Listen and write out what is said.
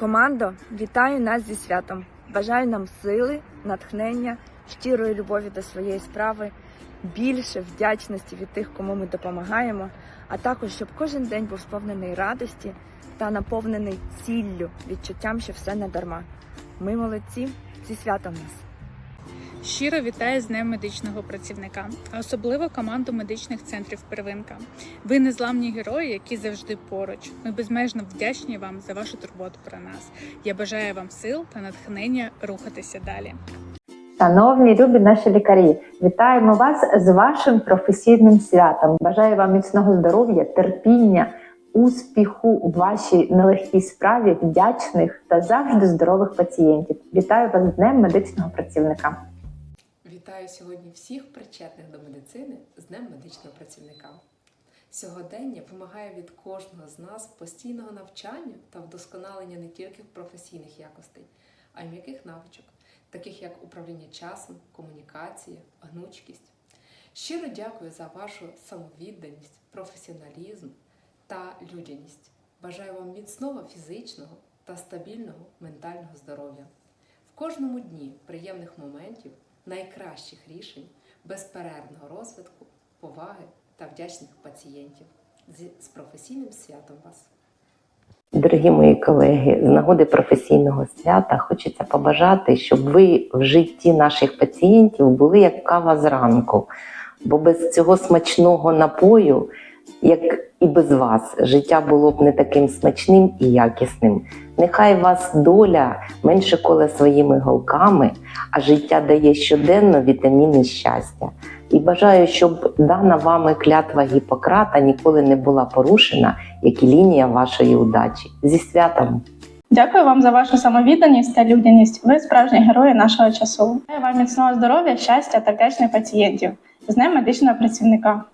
Командо, вітаю нас зі святом. Бажаю нам сили, натхнення, щирої любові до своєї справи, більше вдячності від тих, кому ми допомагаємо, а також щоб кожен день був сповнений радості та наповнений ціллю, відчуттям, що все не дарма. Ми молодці зі святом нас. Щиро вітаю з Днем медичного працівника, а особливо команду медичних центрів Первинка. Ви незламні герої, які завжди поруч. Ми безмежно вдячні вам за вашу турботу про нас. Я бажаю вам сил та натхнення рухатися далі. Шановні любі наші лікарі, вітаємо вас з вашим професійним святом. Бажаю вам міцного здоров'я, терпіння, успіху у вашій нелегкій справі, вдячних та завжди здорових пацієнтів. Вітаю вас з Днем медичного працівника. Вітаю сьогодні всіх причетних до медицини з Днем медичного працівника. Сьогодення вимагає від кожного з нас постійного навчання та вдосконалення не тільки професійних якостей, а й м'яких навичок, таких як управління часом, комунікація, гнучкість. Щиро дякую за вашу самовідданість, професіоналізм та людяність. Бажаю вам міцного фізичного та стабільного ментального здоров'я. Кожному дні приємних моментів, найкращих рішень, безперервного розвитку, поваги та вдячних пацієнтів. З- професійним святом вас! Дорогі мої колеги, з нагоди професійного свята хочеться побажати, щоб ви в житті наших пацієнтів були як кава зранку, бо без цього смачного напою, як без вас, життя було б не таким смачним і якісним. Нехай вас доля менше коле своїми голками, а життя дає щоденно вітаміни щастя. І бажаю, щоб дана вами клятва Гіппократа ніколи не була порушена, як і лінія вашої удачі. Зі святом! Дякую вам за вашу самовідданість та людяність. Ви справжні герої нашого часу. Бажаю вам міцного здоров'я, щастя та вдячних пацієнтів з Днем медичного працівника.